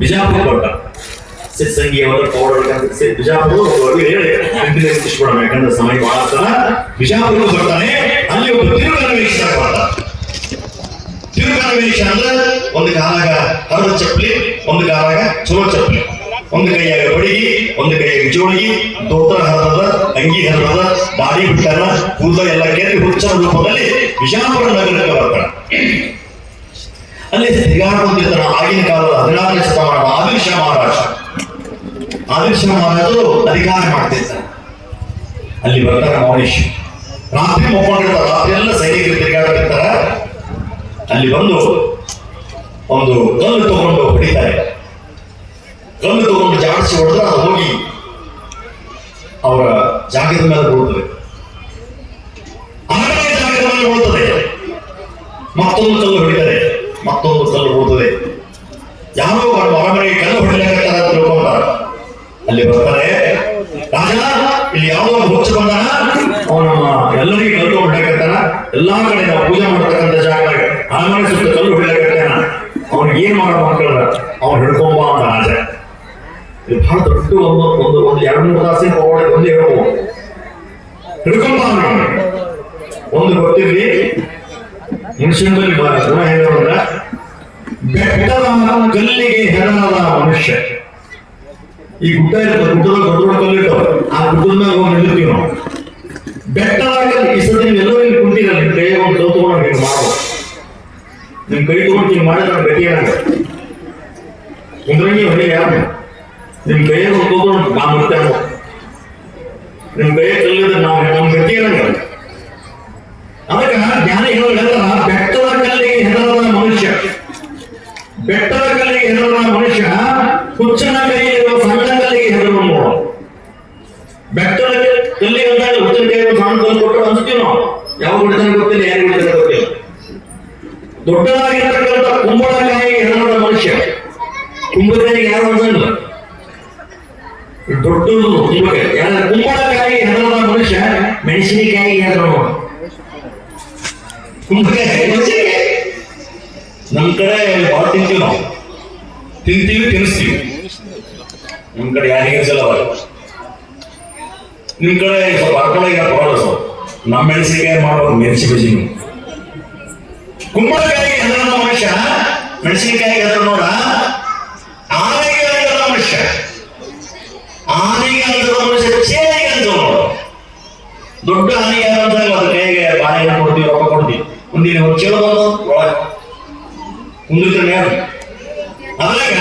ಬಿಜಾಪುರ ಕೊಟ್ಟ. ಸಿದ್ಧಂಗಿ ಅವರ ಪೌಡರ್ ಬಿಜಾಪುರ ಯಾಕಂದ್ರೆ ಸಮಯ ಬಹಳ ಆಗ್ತದ. ಬಿಜಾಪುರ ಬರ್ತಾನೆ. ಅಲ್ಲಿ ಒಬ್ಬ ತಿರುಗಣವೇಶ ತಿರುಗಣವೇಶ ಅಂದ್ರೆ ಒಂದು ಕಾಲಾಗ ಹರದ ಚಪ್ಪಲಿ, ಒಂದು ಕಾಲಾಗ ಚಲೋ ಚಪ್ಪಲಿ. ಒಂದು ಕೈಯಾಗ ಬಡಿಗಿ, ಒಂದು ಕೈಯಾಗ ಜೋಡಿಗಿ ದೋತರ ಹರದ ಅಂಗಿ ಹರದ ದಾಡಿ ಬಿಟ್ಟಾನ ಕೂದಲ ಎಲ್ಲ ಕೇಳಿ ಹುಚ್ಚ ರೂಪದಲ್ಲಿ ಬಿಜಾಪುರ ನಗರಕ್ಕೆ ಬರ್ತಾನೆ. ಅಲ್ಲಿ ತಿರುಗಾಡುವಂತಿದ್ದ ಆಗಿನ ಕಾಲದ ಹದಿನಾರನೇ ಶತಮಾನದ ಆದಿಶ ಮಹಾರಾಜ. ಆದಿಶ ಮಹಾರಾಜರು ಅಧಿಕಾರ ಮಾಡ್ತಿರ್ತಾರೆ ಅಲ್ಲಿ ಬರ್ತಾರೆ ಮೌನೇಶ್ ರಾತ್ರಿ ಮುಕ್ಕೊಂಡಿರ್ತಾರೆ, ರಾತ್ರಿ ಎಲ್ಲ ಸೈನಿಕರು ತಿರುಗಾಡ್ತಿರ್ತಾರ ಅಲ್ಲಿ ಬಂದು ಒಂದು ಕಲ್ಲು ತಗೊಂಡು ಹೊಡಿತಾರೆ. ಕಲ್ಲು ತಗೊಂಡು ಜಾಡಿಸಿ ಹೊಡೆದ್ರೆ ಅದು ಹೋಗಿ ಅವರ ಜಾಗದ ಮೇಲೆ ಬೀಳ್ತದೆ. ಜಾಗದ ಮೇಲೆ ಬೀಳ್ತದೆ. ಮತ್ತೊಂದು ಕಲ್ಲು ಹೊಡಿತಾರೆ. ಇಲ್ಲಿ ಒಂದು ಹುಚ್ಚು ಬಂದಾನ ಅವನ ಎಲ್ಲರಿಗೂ ಕಲ್ಲು ಹೊಡಿಲಾಕತ್ತಾನ ಎಲ್ಲಾ ಕಡೆ ನಾವು ಪೂಜೆ ಮಾಡ್ತಕ್ಕಂಥ ಜಾಗದಾಗ ಆಮೇಲೆ ಸುತ್ತ ಕಲ್ಲು ಹೊಡಿಯಾಕತ್ತಾನ. ಅವ್ನಿಗೆ ಏನ್ ಮಾಡೋ ಮಕ್ಕಳ ಅವ್ನು ಹಿಡ್ಕೊಂಬ ಅಂತ ರಾಜ ಇದು ಬಹಳ ದೊಡ್ಡ ಒಂದು ಒಂದು ಒಂದು ಎರಡು ಮೂರು ತಾಸಿನ ಒಳಗಡೆ ಒಂದು ಹೇಳ್ಬೋದು ಹಿಡ್ಕೊಂಬ. ಒಂದು ಗೊತ್ತಿರ್ಲಿ ಮನುಷ್ಯನಲ್ಲಿ ಗುಣ ಹೇಳೋದ್ರ ಬೆಟ್ಟದ ಕಲ್ಲಿಗೆ ಹೆಣದ ಮನುಷ್ಯ. ಈ ಗುಡ್ಡ ಗುಡ್ಡದ ದೊಡ್ಡ ಆ ಗುಡ್ಡ ಹೋಗಿ ನಾವು. ಕಲ್ಲು ನೀವೆಲ್ಲರೂ ಇಲ್ಲಿ ಕೈಯಾಗ ಒಂದು ಕಲ್ಲು ತಗೊಂಡು ನೀವು ನಿಮ್ ಕೈ ತಗೊಂಡು ಹಿಂಗೆ ಮಾಡಿದ್ರೆ ಏನಾಗ ಕುಂದ್ರಂಗಿ ಯಾರು? ಒಂದು ತಗೊಂಡು ನಾ ಮುಡ್ತೇವೆ ನಿಮ್ ಕೈಯಾಗ ಕಲ್ಲಿದ್ರೆ ನಾವು ನಮ್ಮ ಅದಕ್ಕೆ ಜ್ಞಾನ ಹೇಳ್ತಾರ ಬೆಟ್ಟದ ಕಲ್ಲಿಗೆ ಹೆದರದ ಮನುಷ್ಯ. ಬೆಟ್ಟದ ಕಲ್ಲಿಗೆ ಹೆದರದ ಮನುಷ್ಯ ಹುಚ್ಚನ ಕೈಯಲ್ಲಿರುವ ಸಣ್ಣ ಕಲ್ಲಿಗೆ ಹೆದರುವ ನೋಡು ಬೆಟ್ಟದ ಕಲ್ಲಿಗೆ ಅಂದಾಗ ಕೊಟ್ಟರು ಅನ್ಸ್ತೀವಿ ನಾವು ಯಾವ ಬಿಡ್ತಾನೆ ಗೊತ್ತಿಲ್ಲ ಯಾರು ಬಿಡ್ತಾನೆ ಗೊತ್ತಿಲ್ಲ. ದೊಡ್ಡದಾಗಿರ್ತಕ್ಕಂಥ ಕುಂಬಳಕಾಯಿ ಹೆಣದ ಮನುಷ್ಯ. ಕುಂಬಳಕಾಯಿ ಯಾರು ಅನ್ಸಲ್ಲ ದೊಡ್ಡದು ಕುಂಬಳಕಾಯಿ ಯಾರು ಕುಂಬಳಕಾಯಿಗೆ ಹೆದರದ ಮನುಷ್ಯ, ಮೆಣಸಿನಕಾಯಿ ನೋಡು ಕುಂಬಳಕಾಯಿ ನಮ್ ಕಡೆ ಭಾಳ ತಿಂತೀವಿ ನಾವು. ತಿಂತೀವಿ, ತಿನ್ನಿಸ್ತೀವಿ. ನಮ್ ಕಡೆ ಅನ್ಸಲ್ಲ ಅವಾಗ. ನಿಮ್ ಕಡೆ ಸ್ವಲ್ಪ ಅರ್ಕೊಳ್ಳಿ ಈಗ ಸ್ವಲ್ಪ ನಮ್ಮ ಮೆಣಸಿನಕಾಯಿ ಮಾಡೋದು ಮೆಣಸಿ ಬಜಿ ಕುಂಬಳಕಾಯಿಗೆ ಎಲ್ಲ ಮನುಷ್ಯ ಮೆಣಸಿನಕಾಯಿಗೆ ನೋಡ ಆನೆಗೆ ಹೆದರದ ಮನುಷ್ಯ ಆನೆಗೆ ಅಂತ ಮನುಷ್ಯ ಚೇನೆಗೆ ಅಂತ ದೊಡ್ಡ ಆನೆಗೆ ಅಂತ ಅದು ಕೈಗೆ ಬಾಳೆಹಣ್ಣು ಕೊಡ್ತೀವಿ, ರೊಕ್ಕ ಕೊಡ್ತೀವಿ. ಒಂದು ಚಲೋ ಬಂದು ಒಳಗೆ ಮುಂದಿನ ಅದ್ರಾಗ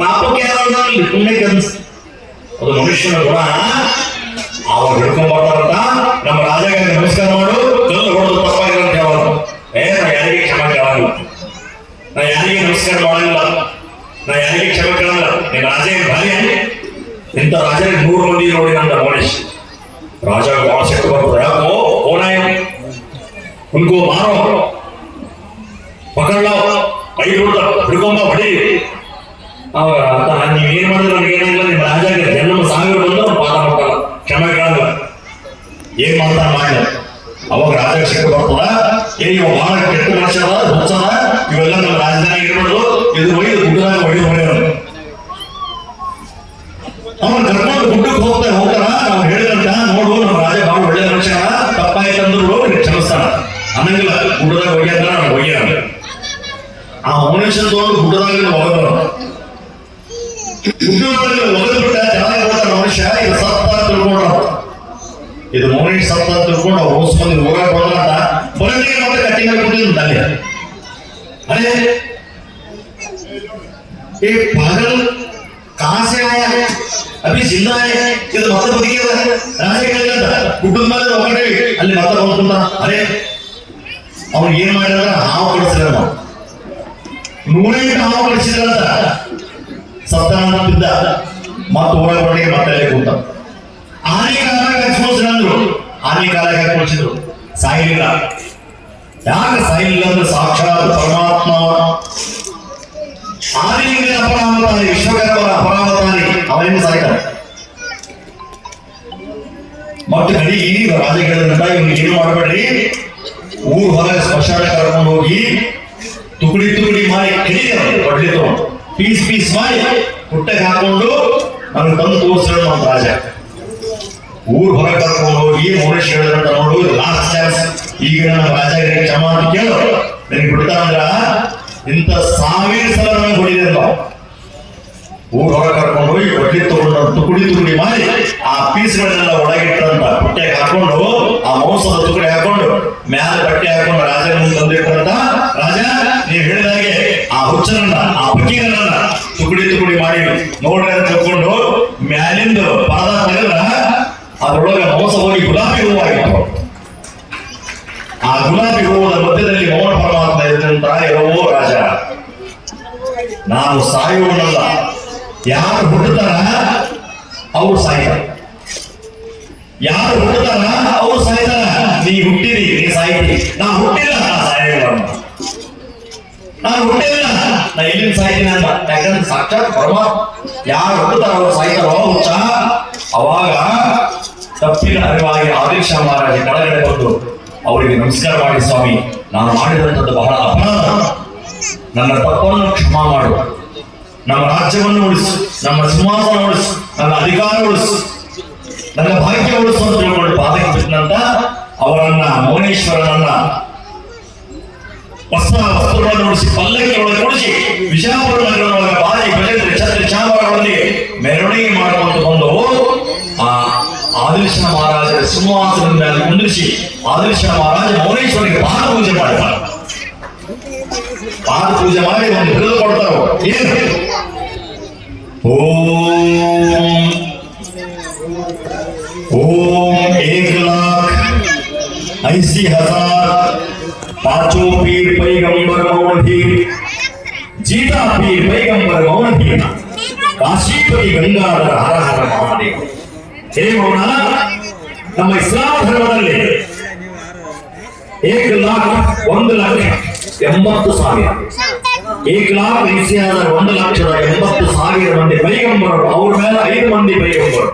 ಪಾಪಕ್ಕೆ ಇಲ್ಲಿ ಪುಣ್ಯಕ್ಕೆ ಅನ್ಸ್ ಅದು ಮನುಷ್ಯನ ಗುಣ. ಅವ್ರು ಹಿಡ್ಕೊಂಡ್ ಬರ್ತಾರಂತ ನಮ್ಮ ರಾಜಗೆ ನಮಸ್ಕಾರ ಮಾಡು. ಕಲ್ಲು ಹೊಡೆದು ತಪ್ಪಾಗಿರೋ ಅಂತ ಹೇಳೋದು ಏ, ನಾ ಯಾರಿಗೆ ಕ್ಷಮ ಕೇಳಲ್ಲ. ನಾ ಯಾರಿಗೆ ನಮಸ್ಕಾರ ಮಾಡಲ್ಲ. ನಾ ಯಾರಿಗೆ ಕ್ಷಮ ಕೇಳಲ್ಲ. ನೀನ್ ರಾಜ ಭಾರಿ ಇಂಥ ರಾಜರಿಗೆ ನೂರು ಮಂದಿ ನೋಡಿ ನನ್ನ ಮನುಷ್ಯ ರಾಜ ಬಹಳ ಸಿಟ್ಟು ಬರ್ತದೆ. ಯಾಕೋ ಓನಾಯ ಉನ್ಕೋ ಮಾರೋ. ಪಕಡ್ಲ. ಬಿಡ್ದ ಹಿಡ್ಕೊಂಬ, ಹೊಡಿ. ಅವಾಗ ಆತ ನೀವ್ ಏನು ಮಾಡಿದ್ರೆ ನನಗೆ ಏನಿಲ್ಲ, ನಿಮ್ಮ ರಾಜಾಗೆ ಜನ್ಮ ಸಾವಿರ ಬಂದು ಪಾದ ಮಾಡ್ತಾರ ಕ್ಷಮೆ ಕೇಳಲ್ಲ ಏನ್ ಮಾಡ್ತಾರ ಮಾಡಿ ಅವಾಗ ರಾಜ ಬರ್ತದ. ಏ, ಇವ ಬಹಳ ಕೆಟ್ಟ ಮನುಷ್ಯ ಹುಚ್ಚದ. ಇವೆಲ್ಲ ನಮ್ಮ ರಾಜಧಾನಿ ಇರ್ಬೋದು. ಇದು ಒಯ್ದು, ಗುಡ್ಡದಾಗ ಹೊಡೆದು ಹೊಡೆಯೋದು. ಅವನು ಕರ್ಕೊಂಡು ಗುಡ್ಡಕ್ಕೆ ಹೋಗ್ತಾ ಹೋಗ್ತಾರ ನಾವು ಹೇಳಿದಂತ, ನೋಡು, ನಮ್ಮ ರಾಜ ಬಹಳ ಒಳ್ಳೆ ಮನುಷ್ಯ ತಪ್ಪಾಯ್ತಂದ್ರು ಕ್ಷಮಿಸ್ತಾನ. ಅನ್ನಂಗಿಲ್ಲ, ಗುಡ್ಡದಾಗ ಒಯ್ಯಂದ್ರ ನಾನು ಒಯ್ಯ ಆ ಮನುಷ್ಯನ ತಗೊಂಡು ಗುಡ್ಡದಾಗ ಒಗದ ಒಗದ್ಬಿಟ್ಟ ಮನುಷ್ಯ ಇದು ಸಪ್ಪ ತಿಳ್ಕೊಂಡ್ರ ಇದು ಮೌನಿಟ್ ಸಪ್ಪ ತಿಳ್ಕೊಂಡು ಅವ್ರು ಓಸ್ಕೊಂಡು ಹೋಗಕ್ ಬರಲ್ಲ ಅಂತ ಬರಲಿ ಮತ್ತೆ ಕಟ್ಟಿ ಮೇಲೆ ಕೊಟ್ಟಿದ್ದು ತಲೆ ಅದೇ ಈ ಪಗಲ್ ಕಾಸೆ ಅಭಿ ಜಿಲ್ಲಾ ಇದು ಮತ್ತೆ ಬದುಕಿಲ್ಲ ರಾಜಕೀಯ ಕುಟುಂಬ ಮೇಲೆ ಅಲ್ಲಿ ಮತ್ತೆ ಹೋಗ್ಕೊಂಡ ಅದೇ ಅವ್ರು ಏನ್ ಮಾಡಿದ್ರ ಹಾವು ಕಳಿಸಿದ್ರ ನಾವು ನೂರೈದು ಹಾವು ಕಳಿಸಿದ್ರಂತ ಸತ್ತಾನಂತಿದ್ದ ಮತ್ತು ಹೋರಾಟಗಳಿಗೆ ಮಾತಾಡಲೇ ಕೂತ ಆನೆಗಾಲಾಗ ಹಚ್ಚಿದ್ರು ಆನೆಗಾಲಾಗ ಹಚ್ಚಿದ್ರು ಸಾಯಿಲಿಲ್ಲ ಯಾಕೆ ಸಾಯಿಲಿಲ್ಲ ಅಂದ್ರೆ ಸಾಕ್ಷಾತ್ ಪರಮಾತ್ಮ ಆನೆಯಿಂದ ಅಪರಾಮತಾನೆ ವಿಶ್ವಕರ್ಮರ ಅಪರಾಮತಾನೆ ಅವನಿಂದ ಸಾಯ್ತಾರೆ ಮತ್ತೆ ಗಡಿ ಈಗ ರಾಜಗೀಯದಂತ ಇವ್ನು ಏನು ಮಾಡಬೇಡ್ರಿ ಊರು ಹೊರಗೆ ಸ್ಮಶಾನ ಕರ್ಕೊಂಡು ಹೋಗಿ ತುಗುಡಿ ತುಗುಡಿ ಮಾಡಿ ಕಡಿದ್ರು ಹೊಡ್ಲಿತ್ತು ಪೀಸ್ ಪೀಸ್ ಮಾಡಿ ಪುಟ್ಟಕ್ಕೆ ಹಾಕೊಂಡು ನಮ್ಗೆ ತಂದು ತೋರಿಸಿದ್ರು ನಮ್ಮ ರಾಜ. ಊರ್ ಹೊರ ಕರ್ಕೊಂಡು ಹೋಗಿ ಮೌನೇಶ್ ಹೇಳಿದ್ರಂತ ನೋಡು ಲಾಸ್ಟ್ ಚಾನ್ಸ್ ಈಗ ನಮ್ಮ ರಾಜ ಕ್ಷಮ ಅಂತ ಕೇಳು. ನಿನಗೆ ಬಿಡ್ತಾರಂದ್ರ ಇಂಥ ಸಾವಿರ ಸಲ ನನಗೆ ಹೊಡಿದೆ ಊರ್ ಹೊರ ಕರ್ಕೊಂಡು ಹೋಗಿ ಹೊಟ್ಟೆ ತಗೊಂಡು ತುಕುಡಿ ತುಕುಡಿ ಮಾಡಿ, ಆ ಪೀಸ್ಗಳನ್ನೆಲ್ಲ ಒಳಗಿಟ್ಟಂತ ಬಟ್ಟೆಗೆ ಹಾಕೊಂಡು, ಆ ಮಾಂಸದ ತುಕಡಿ ಹಾಕೊಂಡು, ಮ್ಯಾಲ ಬಟ್ಟೆ ಹಾಕೊಂಡು ರಾಜನ ಮುಂದೆ ತಂದಿಟ್ಟಂತ ರಾಜ, ನೀವು ಹೇಳಿದಾಗೆ ಹುಚ್ಚನನ್ನ ಆ ಪಕ್ಕೀರನ್ನ ತುಕಡಿ ತುಗುಡಿ ಮಾಡಿ ನೋಡ್ರಿ ಅಂತ ತಿಳ್ಕೊಂಡು ಮ್ಯಾಲಿಂದ ಪಾದ ತೆಗೆದ್ರ ಅದರೊಳಗೆ ಮೋಸ ಹೋಗಿ ಗುಲಾಬಿ ಹೂವಾಗಿತ್ತು ಆ ಗುಲಾಬಿ ಹೂವದ ಮಧ್ಯದಲ್ಲಿ ಮೋಹನ ಪರಮಾತ್ಮ ಇದ್ದಂತ ಎರವೋ ರಾಜ. ನಾನು ಸಾಯುವನಲ್ಲ. ಯಾರು ಹುಟ್ಟುತ್ತಾರ? ಅವ್ರು ಸಾಯ್ತಾರೆ. ಯಾರು ಹುಟ್ಟುತ್ತಾರ? ಅವ್ರು ಸಾಯ್ತಾರ. ನೀ ಹುಟ್ಟಿರಿ, ನೀ ಸಾಯ್ತಿ ನಾ ಹುಟ್ಟಿಲ್ಲ, ನಾ ಸಾಯಿಲ್ಲ ನಾನು ಹುಟ್ಟಿಲ್ಲ. ನಾ ಎಲ್ಲಿಂದ ಸಾಯ್ತೀನಿ ಅಂತ ಯಾಕಂದ್ರೆ ಸಾಕ್ಷಾತ್ ಯಾರು ಹುಟ್ಟುತ್ತಾರ ಅವ್ರು ಸಾಯ್ತಾರೋ ಅವಾಗ ತಪ್ಪಿನ ಅರಿವಾಗಿ ಆದಿಕ್ಷ ಮಹಾರಾಜ ಕೆಳಗಡೆ ಬಂದು ಅವರಿಗೆ ನಮಸ್ಕಾರ ಮಾಡಿ, ಸ್ವಾಮಿ, ನಾನು ಮಾಡಿದಂಥದ್ದು ಬಹಳ ಅಪರಾಧ. ನನ್ನ ತಪ್ಪನ್ನು ಕ್ಷಮ ಮಾಡು. ನಮ್ಮ ರಾಜ್ಯವನ್ನು ಉಳಿಸು. ನಮ್ಮ ಸಿಂಹಾಸನ ಉಳಿಸು. ನನ್ನ ಅಧಿಕಾರ ಉಳಿಸು. ನನ್ನ ಭಾಗ್ಯ ಉಳಿಸು ಅಂತ ತಿಳ್ಕೊಂಡು ಪಾದಕ್ಕೆ ಬಿಟ್ಟನಂತ ಅವರನ್ನ ಮೌನೇಶ್ವರನನ್ನ ವಸ್ತ್ರ ವಸ್ತುಗಳನ್ನು ಉಡಿಸಿ ಪಲ್ಲಕ್ಕಿಗಳನ್ನು ಉಡಿಸಿ ವಿಜಾಪುರ ನಗರದೊಳಗೆ ಭಾರಿ ಬೆಳೆದರೆ ಛತ್ರ ಚಾಮರಗಳೊಂದಿಗೆ ಮೆರವಣಿಗೆ ಮಾಡಿಕೊಂಡು ಬಂದು ಆ ಆದಿಲಕ್ಷಣ ಮಹಾರಾಜರ ಸಿಂಹಾಸನದ ಮೇಲೆ ಕುಂದಿರಿಸಿ ಆದಿಲಕ್ಷಣ ಮಹಾರಾಜ ಮೌನೇಶ್ವರಿಗೆ ಪಾದ ಪೂಜೆ ಮಾಡ್ತಾರೆ ಪಾದ ಪೂಜೆ ಮಾಡಿ ಒಂದು ಹಿಡಿದು ಕೊಡ್ತಾರೆ ಏನು ಓಂ ಓಂ ಏಕ್ ಲಾಖ್ ಐಸಿ ಹಜಾರ್ पांचों पीर पैगंबर मौन धीर जीता पीर पैगंबर मौन धीर ಕಾಶೀಪತಿ ಗಂಗಾಧರ ಹರ ಹರ ಮಹಾದೇವ ಹೇ ಮೌನ ನಮ್ಮ ಇಸ್ಲಾಂ ಧರ್ಮದಲ್ಲಿ ಏಕ ಲಾಖ ಒಂದು ಲಕ್ಷ ಎಂಬತ್ತು ಸಾವಿರ ಏಕ ಲಾಖ ಐಸಿ ಹಜಾರ್ ಒಂದು ಲಕ್ಷದ ಎಂಬತ್ತು ಸಾವಿರ ಮಂದಿ ಪೈಗಂಬರರು ಅವ್ರ ಮೇಲೆ ಐದು ಮಂದಿ ಪೈಗಂಬರರು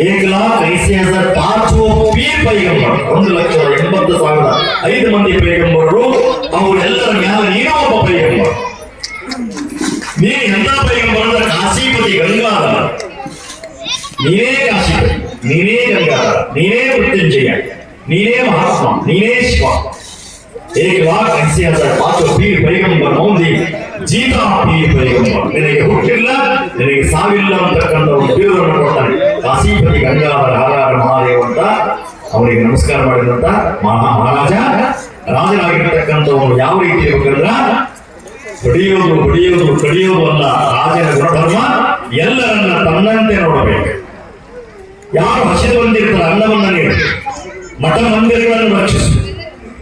ಏಕಲಾಕ್ ಐಸಿಎಸ್ಆರ್ ಪಾಚು ಪಿ ಪೈಗಂಬರ್ ಒಂದು ಲಕ್ಷದ ಎಂಬತ್ತು ಸಾವಿರ ಐದು ಮಂದಿ ಪೈಗಂಬರರು ಅವರೆಲ್ಲರ ಮ್ಯಾಲ ನೀನು ಒಬ್ಬ ಪೈಗಂಬರ್ ನೀನು ಎಂತ ಪೈಗಂಬರ್ ಅಂದ್ರೆ ಕಾಶಿಪತಿ ಗಂಗಾಧರ ನೀನೇ ಕಾಶಿಪತಿ ನೀನೇ ಗಂಗಾಧರ ನೀನೇ ಮೃತ್ಯುಂಜಯ ನೀನೇ ಮಹಾತ್ಮ ನೀನೇ ಶಿವ ಏಕಲಾಕ್ ಐಸಿಎಸ್ಆರ್ ಪಾಚು ಪಿ ಪೈಗಂಬರ್ ಮೌಂದಿ ಜೀತಾ ಪಿ ಪೈಗಂಬರ್ ನಿನಗೆ ಹುಟ್ಟಿಲ್ಲ ನಿನಗೆ ಸಾವಿಲ್ಲ ಅಂತಕ್ಕಂಥ ಒಂದು ಬೀರವನ್ನು ಕಾಶಿಪತಿ ಗಂಗಾಧರ ಹಾರಾರ ಮಹಾದೇವ ಅಂತ ಅವರಿಗೆ ನಮಸ್ಕಾರ ಮಾಡಿದಂತ ಮಹಾ ಮಹಾರಾಜ. ರಾಜನಾಗಿರ್ತಕ್ಕಂಥವನು ಯಾವ ರೀತಿ ಇರ್ಬೇಕಂದ್ರ ಹೊಡೆಯೋದು ಹೊಡೆಯೋದು ಕಡಿಯೋದು ಅಲ್ಲ. ರಾಜನ ಗುಣಧರ್ಮ ಎಲ್ಲರನ್ನ ತನ್ನಂತೆ ನೋಡಬೇಕು. ಯಾರು ಹಸಿದು ಬಂದಿರ್ತಾರೆ ಅನ್ನವನ್ನ ನೀಡು. ಮಠ ಮಂದಿರಗಳನ್ನು ರಕ್ಷಿಸು.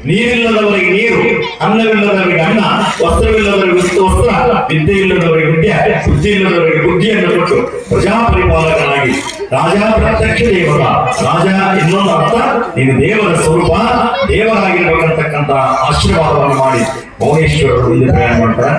ನೀರಿಲ್ಲದವರಿಗೆ ನೀರು, ಅನ್ನವಿಲ್ಲದವರಿಗೆ ಅನ್ನ, ವಸ್ತ್ರವಿಲ್ಲದವರಿಗೆ ವಸ್ತು ವಸ್ತ್ರ ವಿದ್ಯೆ ಇಲ್ಲದವರಿಗೆ ವಿದ್ಯೆ ಬುದ್ಧಿ ಇಲ್ಲದವರಿಗೆ ಬುದ್ಧಿಯನ್ನು ಕೊಟ್ಟು ಪ್ರಜಾ ಪರಿಪಾಲಕನಾಗಿ ರಾಜ ಪ್ರತ್ಯಕ್ಷ ದೇವರ. ರಾಜ ಇನ್ನೊಂದು ಅರ್ಥ, ನೀನು ದೇವರ ಸ್ವರೂಪ ದೇವರಾಗಿರ್ಬೇಕಂತಕ್ಕಂತ ಆಶೀರ್ವಾದವನ್ನು ಮಾಡಿ ಮೌನೇಶ್ವರರು ಇಲ್ಲಿ ಪ್ರಯಾಣ ಮಾಡ್ತಾರೆ.